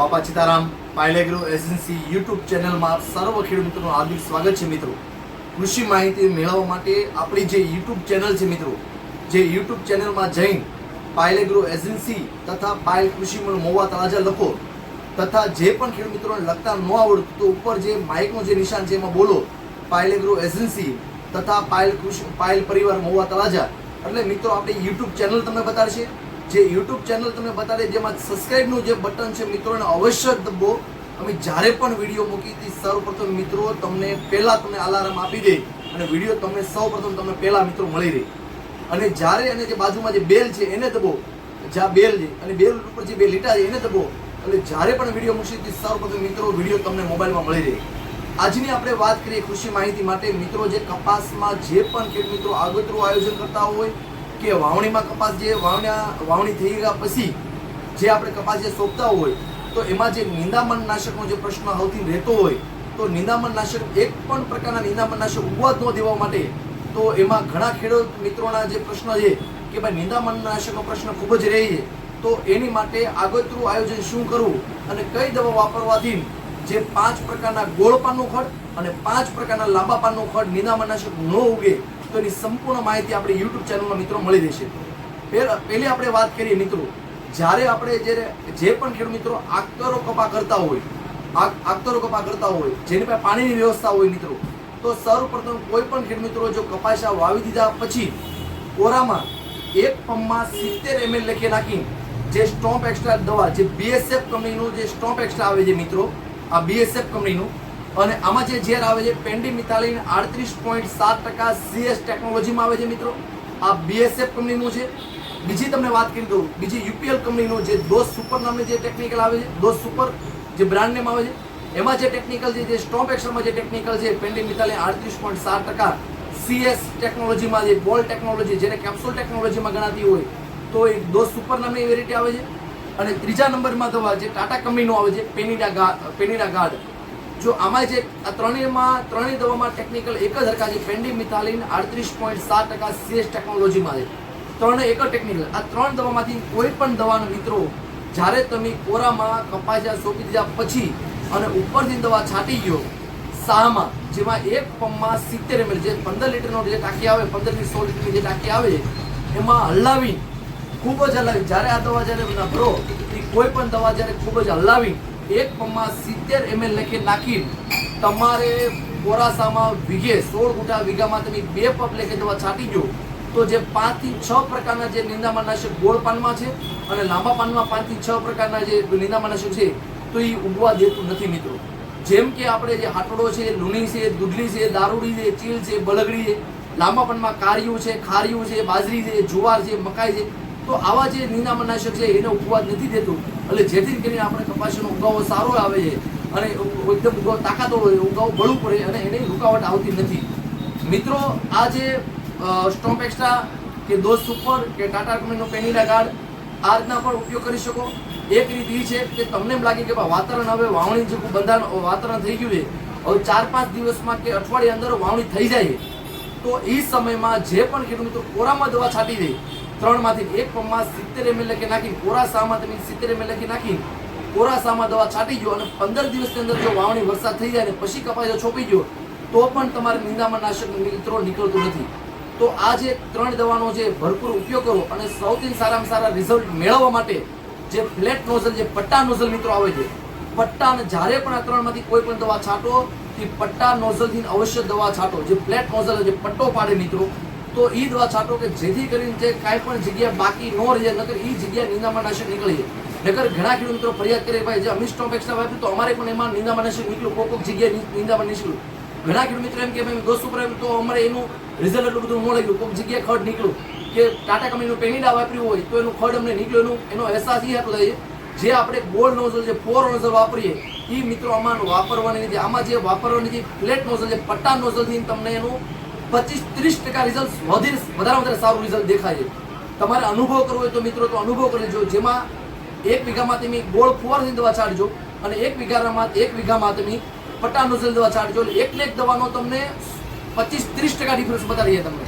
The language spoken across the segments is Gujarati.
બાપા સીતારામ પાયલેગ્રો એજન્સી યુટ્યુબ ચેનલમાં સર્વ ખેડૂત મિત્રોનું હાર્દિક સ્વાગત છે મિત્રો. કૃષિ માહિતી મેળવવા માટે આપણી જે યુટ્યુબ ચેનલ છે મિત્રો, જે યુટ્યુબ ચેનલમાં જઈને પાયલેગ્રો એજન્સી તથા પાયલ કૃષિ મોવા તળાજા લખો, તથા જે પણ ખેડૂત મિત્રોને લખતા ન આવડતું તો ઉપર જે માઇકનું જે નિશાન છે એમાં બોલો પાયલેગ્રો એજન્સી તથા પાયલ કૃષિ, પાયલ પરિવાર મોવા તળાજા. એટલે મિત્રો, આપણી યુટ્યુબ ચેનલ તમને બતાડશે. જે યુટ્યુબ ચેનલ તમને બતાડે જેમાં સબસ્ક્રાઇબનું જે બટન છે, મિત્રોને અવશ્ય દબો અમે જ્યારે પણ વીડિયો મૂકી હતી સૌપ્રથમ મિત્રો, તમને પહેલાં તમને અલાર્મ આપી દે અને વીડિયો તમને સૌપ્રથમ તમને પહેલાં મિત્રો મળી રહે. અને જ્યારે અને જે બાજુમાં જે બેલ છે, એને દબો જ્યાં બેલ છે, અને બેલ ઉપર જે બે લીટા છે, એને દબો એટલે જ્યારે પણ વીડિયો મૂકશે તે સૌપ્રથમ મિત્રો, વીડિયો તમને મોબાઈલમાં મળી રહે. આજની આપણે વાત કરીએ કૃષિ માહિતી માટે. મિત્રો, જે કપાસમાં જે પણ ખેડૂત મિત્રો આગતરું આયોજન કરતા હોય કે વાવણીમાં કપાસ જે વાવણ્યા, વાવણી થઈ ગયા પછી જે આપણે કપાસ જે સોંપતા હોય, તો એમાં જે નિંદામણ નાશકનો જે પ્રશ્ન સૌથી રહેતો હોય, તો નિંદામણ નાશક એક પણ પ્રકારના નિંદામણ નાશક ઉગવા જ ન દેવા માટે, તો એમાં ઘણા ખેડૂત મિત્રોના જે પ્રશ્ન છે કે ભાઈ નિંદામણ નાશકનો પ્રશ્ન ખૂબ જ રહે તો એની માટે આગોતરું આયોજન શું કરવું અને કઈ દવા વાપરવાથી જે પાંચ પ્રકારના ગોળ પાનનું ખડ અને પાંચ પ્રકારના લાંબા પાનનું ખડ નિંદામણનાશક ન ઉગે તો એની સંપૂર્ણ માહિતી આપણી યુટ્યુબ ચેનલમાં મિત્રો મળી રહેશે. પહેલા આપણે વાત કરીએ મિત્રો. જ્યારે આપણે જ્યારે જે પણ ખેડૂત મિત્રો આક્તરો કપા કરતા હોય, આક- કપા કરતા હોય, જેની પાસે પાણીની વ્યવસ્થા હોય મિત્રો, તો સર્વપ્રથમ કોઈ પણ ખેડૂત મિત્રો જો કપાસા વાવી દીધા પછી કોરામાં એક પંપમાં સિત્તેર એમએલ લખી નાખી જે સ્ટોમ્પ એક્સ્ટ્રા દવા, જે બીએસએફ કંપનીનું જે સ્ટોમ્પ એક્સ્ટ્રા આવે છે મિત્રો, આ બીએસએફ કંપનીનું અને આમાં જે ઝેર આવે છે, પેન્ડી મિથાલિન આડત્રીસ પોઈન્ટ સાત ટકા સીએસ ટેકનોલોજીમાં આવે છે મિત્રો. આ બીએસએફ કંપનીનું છે. બીજી તમને વાત કરી દઉં, બીજી યુપીએલ કંપનીનું જે દોસ્ત સુપર નામની જે ટેકનિકલ આવે છે દોસ્ત સુપર જે બ્રાન્ડ નેમ આવે છે, એમાં જે ટેકનિકલ છે, જે સ્ટોપ એક્શનમાં જે ટેકનિકલ છે પેન્ડીમિથાલિન આડત્રીસ પોઈન્ટ સાત ટકા સીએસ ટેકનોલોજીમાં જે બોલ ટેકનોલોજી, જેને કેપ્સુલ ટેકનોલોજીમાં ગણાતી હોય, તો એ દોસ્ત સુપર નામની વેરાયટી આવે છે. અને ત્રીજા નંબરમાં દવા જે ટાટા કંપનીનો આવે છે, પેનીડા ગા, પેનીડા ગાર્ડ. જો આમાં જે આ ત્રણેયમાં ત્રણેય દવામાં ટેકનિકલ એક જ હરખા છે પેન્ડીમિથાલિન આડત્રીસ પોઈન્ટ સાત ટકા સીએસ ટેકનોલોજીમાં છે. ત્રણે એક જ ટેકનિકલ આ ત્રણ દવામાંથી કોઈ પણ દવાનો મિત્રો, જ્યારે તમે કોરામાં કપાસિયા સોંપી દીધા પછી અને ઉપરથી દવા છાંટી ગયો સાહમાં જેમાં એક પંપમાં સિત્તેર એમએલ જે પંદર લીટરનો જે ટાંકી આવે પંદરથી સો લીટરની જે ટાંકી આવે, એમાં હલાવી ખૂબ જ હલાવી જ્યારે આ દવા જ્યારે ભરો, એ કોઈ પણ દવા જ્યારે ખૂબ જ હલાવી એક પંપમાં સિત્તેર એમએલ લેખે નાખી તમારે કોરાસામાં વીઘે સોળ ગુટા વીઘામાં તમે બે પંપ લેખે દવા છાંટી ગયો તો જે પાંચથી છ પ્રકારના જે નિંદામણ નાશક ગોળ પાનમાં છે અને લાંબા પાનમાં પાંચથી છ પ્રકારના જે નિંદામણ નાશક છે, તો એ ઉગવા દેતું નથી મિત્રો. જેમ કે આપણે જે હાટડો છે, લુણી છે, દૂધલી છે, દારૂડી છે, ચીલ છે, બળગડી છે, લાંબા પાનમાં કારિયું છે ખારિયું છે, બાજરી છે, જુવાર છે, મકાઈ છે તો આવા જે નિનામનાશક છે, એને ઉપવાદ નથી દેતું એટલે જેથી કરીને આપણે કપાસનો ઉગાવો સારો આવે છે અને એકદમ ઉગાવ તાકાતો હોય, ઉગાવ બળવું પડે અને એને રૂકાવટ આવતી નથી. મિત્રો, આ જે સ્ટોમ્પ એક્સ્ટ્રા કે દોસ્ત સુપર કે ટાટા કંપનીનો પેનીડા ગાર્ડ આ રીતના પણ ઉપયોગ કરી શકો. એક રીત એ છે કે તમને એમ લાગે કે વાતાવરણ હવે વાવણી જે બંધારણ, વાતાવરણ થઈ ગયું છે. હવે ચાર પાંચ દિવસમાં કે અઠવાડિયા અંદર વાવણી થઈ જાય. તો એ સમયમાં જે પણ ખેડૂત મિત્રો, કોરામાં દવા છાંટી દે. ત્રણમાંથી એક પંપમાં સિત્તેર એમએલ લખી નાખીને કોરાસામાં તમે સિત્તેર એમએલ લખી નાખીને કોરાસામાં દવા છાંટી ગયો અને પંદર દિવસની અંદર જો વાવણી વરસાદ થઈ જાય ને પછી કપાઈ જો છોપી ગયો, તો પણ તમારે નિંદામાં નાશક મિત્રો નીકળતું નથી. તો આ જે ત્રણ દવાનો જે ભરપૂર ઉપયોગ કરો અને સૌથી સારામાં સારા રિઝલ્ટ મેળવવા માટે જે ફ્લેટ નોઝલ જે પટ્ટા નોઝલ મિત્રો આવે છે પટ્ટા અને જ્યારે પણ આ ત્રણમાંથી કોઈ પણ દવા છાંટો, તે પટ્ટા નોઝલથી અવશ્ય દવા છાંટો. જે ફ્લેટ નોઝલ જે પટ્ટો પાડે મિત્રો તો એ દવા છાંટો કે જેથી કરીને જે કાંઈ પણ જગ્યા બાકી ન રહે, નકર એ જગ્યા નિંદામાં નાશક નીકળી નકર ઘણા ખેડૂત મિત્રો ફરિયાદ કરે ભાઈ, જે અમી સ્ટોપ એક્સ્ટ્રા વાપર્યું તો અમારે પણ એમાં નિંદામાં નાશક નીકળ્યું, કોક કોક જગ્યાએ નિંદામાં નીકળ્યું. ઘણા ખેડૂત મિત્રો એમ કે ભાઈ, દોસ્ત ઉપર તો અમારે એનું રિઝલ્ટ એટલું બધું ન લાગ્યું. કોઈક જગ્યાએ ખડ નીકળ્યું. કે ટાટા કંપનીનું પેનિડા વાપર્યું હોય, તો એનું ખડ અમને નીકળ્યું, એનું, એનો અહેસાસ એ હતો જે આપણે ગોલ્ડ નોઝલ જે ફોર નોઝલ વાપરીએ એ મિત્રો આમાં વાપરવાની નથી. આમાં જે વાપરવાની જે ફ્લેટ નોઝલ જે પટ્ટા નોઝલથી તમને એનું પચીસ ત્રીસ ટકા રિઝલ્ટ વધારે વધારે વધારે સારું રિઝલ્ટ દેખાય છે. તમારે અનુભવ કરવો હોય તો મિત્રો તો અનુભવ કરી જેમાં એક વીઘામાં તમે ગોળ ફુવારની દવા છાંટજો અને એક વીઘામાં એક વીઘામાં તમે પટ્ટા નોઝલ દવા છાંટજો. એટલે એક દવાનો તમને પચીસ ત્રીસ ટકા ડિફરન્સ બતાવી દે તમને.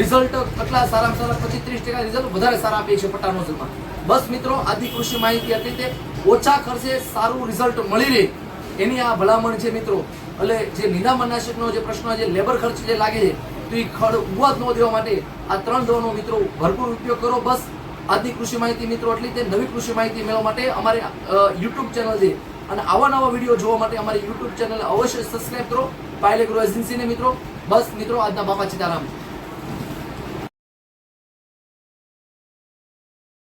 રિઝલ્ટ કેટલા સારામાં સારા? પચીસ ત્રીસ ટકા રિઝલ્ટ વધારે સારા આપે છે પટ્ટા નોઝલમાં બસ મિત્રો આજની કૃષિ માહિતી હતી તે ઓછા ખર્ચે સારું રિઝલ્ટ મળી રહે. એની આ ભલામણ છે મિત્રો. એટલે જે નિંદામણનાશકનો જે પ્રશ્ન જે લેબર ખર્ચ જે લાગે છે, તો એ ખડ ઊભા ન દેવા માટે આ ત્રણ દવાનો મિત્રો ભરપૂર ઉપયોગ કરો. બસ આજની કૃષિ માહિતી મિત્રો એટલી તે નવી કૃષિ માહિતી મેળવવા માટે અમારે યુટ્યુબ ચેનલ છે. અને આવા નવા વીડિયો જોવા માટે અમારી યુટ્યુબ ચેનલ અવશ્ય સબસ્ક્રાઈબ કરો. પાયલેગ્રો એજન્સીને મિત્રો. બસ મિત્રો, આજના બાપા સીતારામ.